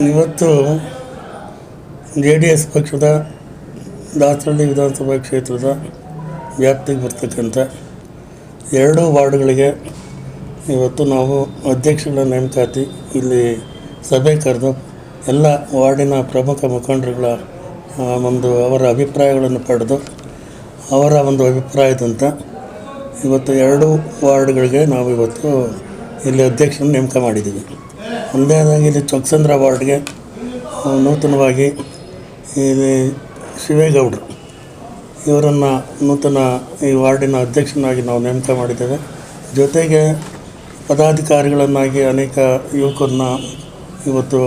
ಇವತ್ತು J D S ಪಕ್ಷದ ದಾಸರಳ್ಳಿ ವಿಧಾನಸಭಾ ಕ್ಷೇತ್ರದ ವ್ಯಾಪ್ತಿಗೆ ಬರ್ತಕ್ಕಂಥ ಎರಡೂ ವಾರ್ಡ್ಗಳಿಗೆ ಇವತ್ತು ನಾವು ಅಧ್ಯಕ್ಷಗಳ ನೇಮಕಾತಿ ಇಲ್ಲಿ ಸಭೆ ಕರೆದು ಎಲ್ಲ ವಾರ್ಡಿನ ಪ್ರಮುಖ ಮುಖಂಡರುಗಳ ಒಂದು ಅವರ ಅಭಿಪ್ರಾಯಗಳನ್ನು ಪಡೆದು ಅವರ ಒಂದು ಅಭಿಪ್ರಾಯದಂತ ಇವತ್ತು ಎರಡು ವಾರ್ಡ್ಗಳಿಗೆ ನಾವು ಇವತ್ತು ಇಲ್ಲಿ ಅಧ್ಯಕ್ಷರನ್ನು ನೇಮಕ ಮಾಡಿದ್ದೀವಿ. ಒಂದನೇದಾಗಿ ಇಲ್ಲಿ ಚೊಕ್ಸಂದ್ರ ವಾರ್ಡ್ಗೆ ನೂತನವಾಗಿ ಇಲ್ಲಿ ಶಿವೇಗೌಡರು. ಇವರನ್ನು ನೂತನ ಈ ವಾರ್ಡಿನ ಅಧ್ಯಕ್ಷನಾಗಿ ನಾವು ನೇಮಕ ಮಾಡಿದ್ದೇವೆ. ಜೊತೆಗೆ ಪದಾಧಿಕಾರಿಗಳನ್ನಾಗಿ ಅನೇಕ ಯುವಕರನ್ನ ಇವತ್ತು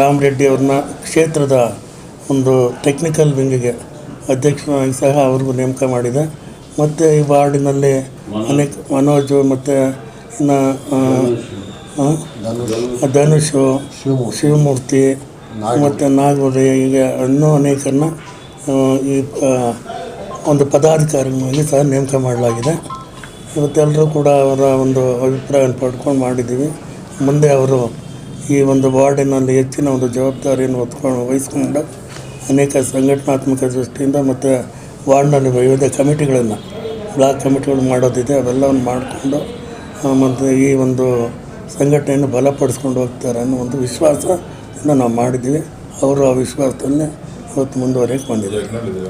ರಾಮ್ ರೆಡ್ಡಿ. ಅವ್ರನ್ನ ಕ್ಷೇತ್ರದ ಒಂದು ಟೆಕ್ನಿಕಲ್ ವಿಂಗಿಗೆ ಅಧ್ಯಕ್ಷನಾಗಿ ಸಹ ಅವ್ರಿಗೂ ನೇಮಕ ಮಾಡಿದೆ. ಮತ್ತು ಈ ವಾರ್ಡಿನಲ್ಲಿ ಅನೇಕ ಮನೋಜ್ ಮತ್ತು ಆ, ಧನುಷು ಶಿವಮೂರ್ತಿ. ಮತ್ತು ನಾಗೋದಯ ಹೀಗೆ ಇನ್ನೂ ಅನೇಕರನ್ನ ಈ ಒಂದು ಪದಾಧಿಕಾರಿಗಳಲ್ಲಿ ಸಹ ನೇಮಕ ಮಾಡಲಾಗಿದೆ. ಇವತ್ತೆಲ್ಲರೂ ಕೂಡ ಅವರ ಒಂದು ಅಭಿಪ್ರಾಯವನ್ನು ಪಡ್ಕೊಂಡು ಮಾಡಿದ್ದೀವಿ. ಮುಂದೆ ಅವರು ಈ ಒಂದು ವಾರ್ಡಿನಲ್ಲಿ ಹೆಚ್ಚಿನ ಒಂದು ಜವಾಬ್ದಾರಿಯನ್ನು ಹೊತ್ಕೊಂಡು ವಹಿಸ್ಕೊಂಡು ಅನೇಕ ಸಂಘಟನಾತ್ಮಕ ದೃಷ್ಟಿಯಿಂದ ಮತ್ತು ವಾರ್ಡ್ನಲ್ಲಿ ವಿವಿಧ ಕಮಿಟಿಗಳನ್ನು ಬ್ಲಾಕ್ ಕಮಿಟಿಗಳು ಮಾಡೋದಿದೆ ಅವೆಲ್ಲವನ್ನು ಮಾಡಿಕೊಂಡು ಮತ್ತು ಈ ಒಂದು ಸಂಘಟನೆಯನ್ನು ಬಲಪಡಿಸ್ಕೊಂಡು ಹೋಗ್ತಾರೆ ಅನ್ನೋ ಒಂದು ವಿಶ್ವಾಸದಿಂದ ನಾವು ಮಾಡಿದ್ದೀವಿ. ಅವರು ಆ ವಿಶ್ವಾಸದಲ್ಲೇ ಇವತ್ತು ಮುಂದುವರಿಯಕ್ಕೆ ಬಂದಿದ್ದಾರೆ.